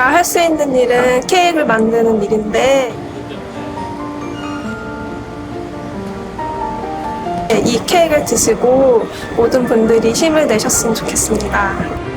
제가 할 수 있는 일은 케이크를 만드는 일인데 네, 이 케이크를 드시고 모든 분들이 힘을 내셨으면 좋겠습니다.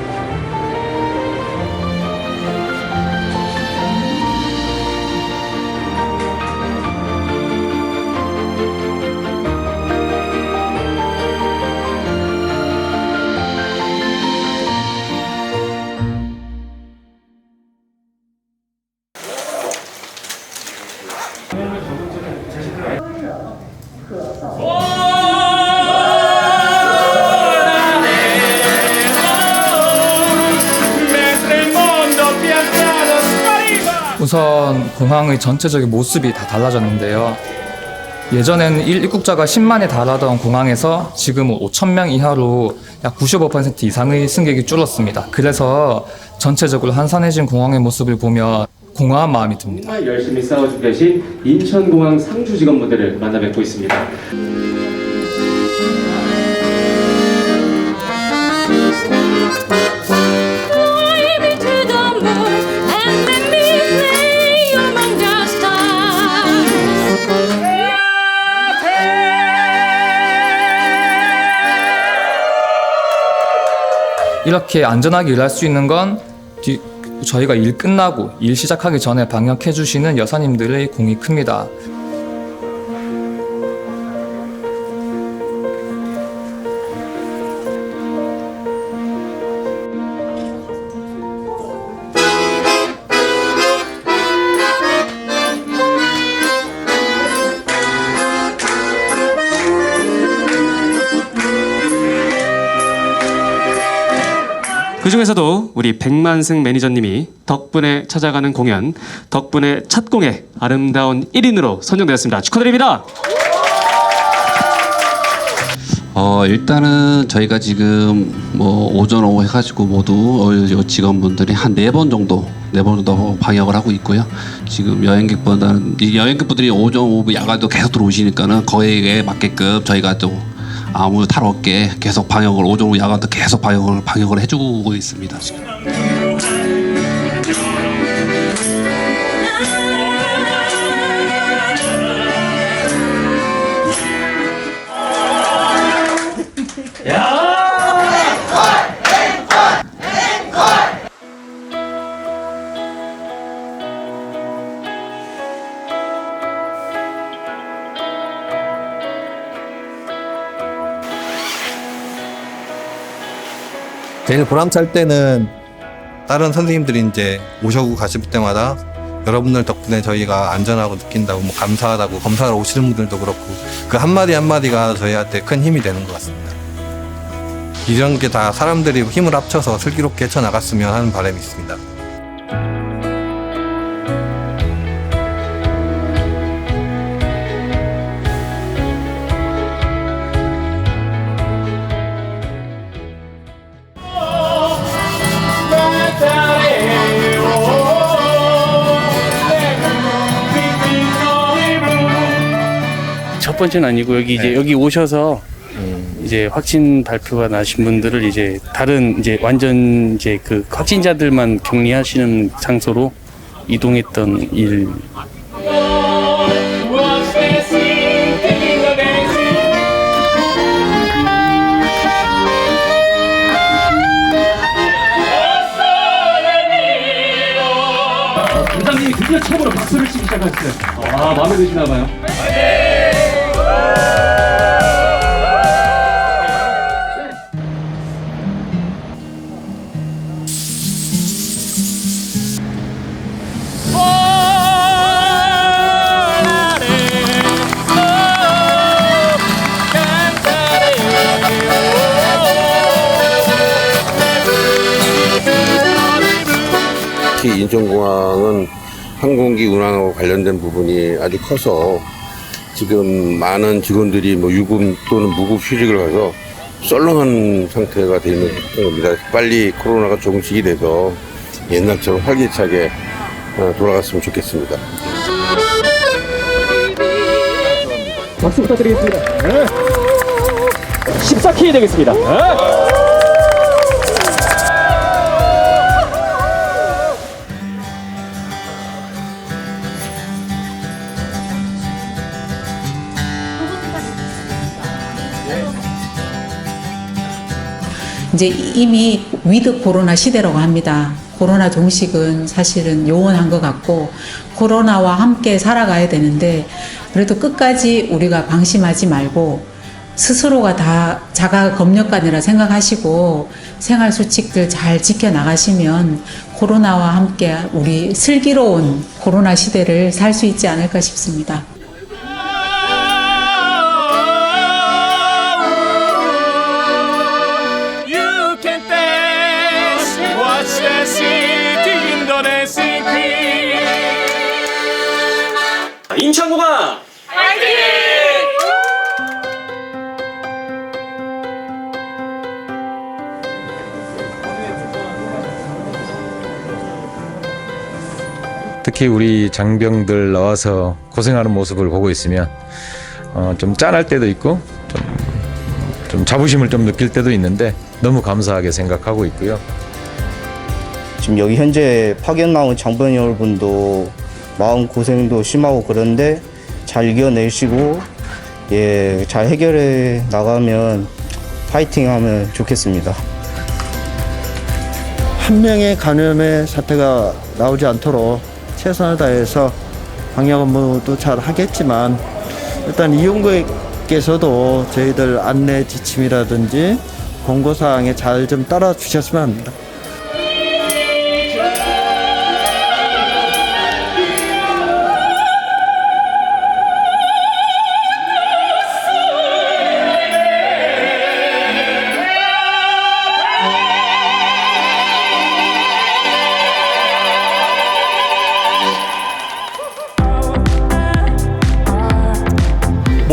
우선 공항의 전체적인 모습이 다 달라졌는데요. 예전에는 일 입국자가 10만에 달하던 공항에서 지금은 5천 명 이하로 약 95% 이상의 승객이 줄었습니다. 그래서 전체적으로 한산해진 공항의 모습을 보면 공허한 마음이 듭니다. 정말 열심히 싸워주고 계신 인천공항 상주 직원분들을 만나 뵙고 있습니다. 이렇게 안전하게 일할 수 있는 건 뒤- 저희가 일 끝나고 일 시작하기 전에 방역해 주시는 여사님들의 공이 큽니다. 그 중에서도 우리 백만승 매니저님이 덕분에 찾아가는 공연, 덕분에 첫 공에 아름다운 1인으로 선정되었습니다. 축하드립니다. 어 일단은 저희가 지금 뭐 오전 오후 해가지고 모두 어, 직원분들이 한 네 번 정도 네 번 정도 방역을 하고 있고요. 지금 여행객보다는 이 여행객분들이 오전 오후 야간도 계속 들어오시니까는 거기에 맞게끔 저희가 또 아무 탈 없게 계속 방역을 오전 오후 야간도 계속 방역을 방역을 해주고 있습니다. 지금. 제일 보람찰 때는 다른 선생님들이 이제 오셔고 가실 때마다 여러분들 덕분에 저희가 안전하고 느낀다고 뭐 감사하다고 검사하러 오시는 분들도 그렇고 그 한마디 한마디가 저희한테 큰 힘이 되는 것 같습니다. 이런 게 다 사람들이 힘을 합쳐서 슬기롭게 헤쳐나갔으면 하는 바람이 있습니다. 번째는 아니고 여기 이제 여기 오셔서 이제 확진 발표가 나신 분들을 이제 다른 이제 완전 이제 그 확진자들만 격리하시는 장소로 이동했던 일. 부장님이 드디어 처음으로 박수를 치기 시작하셨어요. 아 마음에 드시나 봐요. 특히 인천공항은 항공기 운항하고 관련된 부분이 아주 커서 지금 많은 직원들이 뭐 유급 또는 무급 휴직을 가서 썰렁한 상태가 되는 겁니다. 빨리 코로나가 종식이 돼서 옛날처럼 활기차게 어, 돌아갔으면 좋겠습니다. 박수 부탁드리겠습니다. 14K 되겠습니다. 이제 이미 위드 코로나 시대라고 합니다. 코로나 종식은 사실은 요원한 것 같고 코로나와 함께 살아가야 되는데 그래도 끝까지 우리가 방심하지 말고 스스로가 다 자가 검역관이라 생각하시고 생활 수칙들 잘 지켜 나가시면 코로나와 함께 우리 슬기로운 코로나 시대를 살 수 있지 않을까 싶습니다. 특히 우리 장병들 나와서 고생하는 모습을 보고 있으면 어, 좀 짠할 때도 있고 좀, 좀 자부심을 좀 느낄 때도 있는데 너무 감사하게 생각하고 있고요. 지금 여기 현재 파견 나온 장병 여러분도 마음 고생도 심하고 그런데 잘 이겨내시고 예, 잘 해결해 나가면 파이팅 하면 좋겠습니다. 한 명의 감염의 사태가 나오지 않도록 최선을 다해서 방역 업무도 잘 하겠지만 일단 이용구께서도 저희들 안내 지침이라든지 공고사항에 잘 좀 따라 주셨으면 합니다.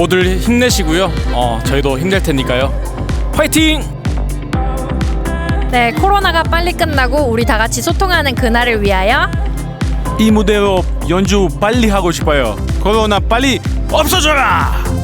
모두들 힘내시고요. 어, 저희도 힘낼 테니까요. 파이팅! 네, 코로나가 빨리 끝나고 우리 다 같이 소통하는 그날을 위하여 이 무대로 연주 빨리 하고 싶어요. 코로나 빨리 없어져라!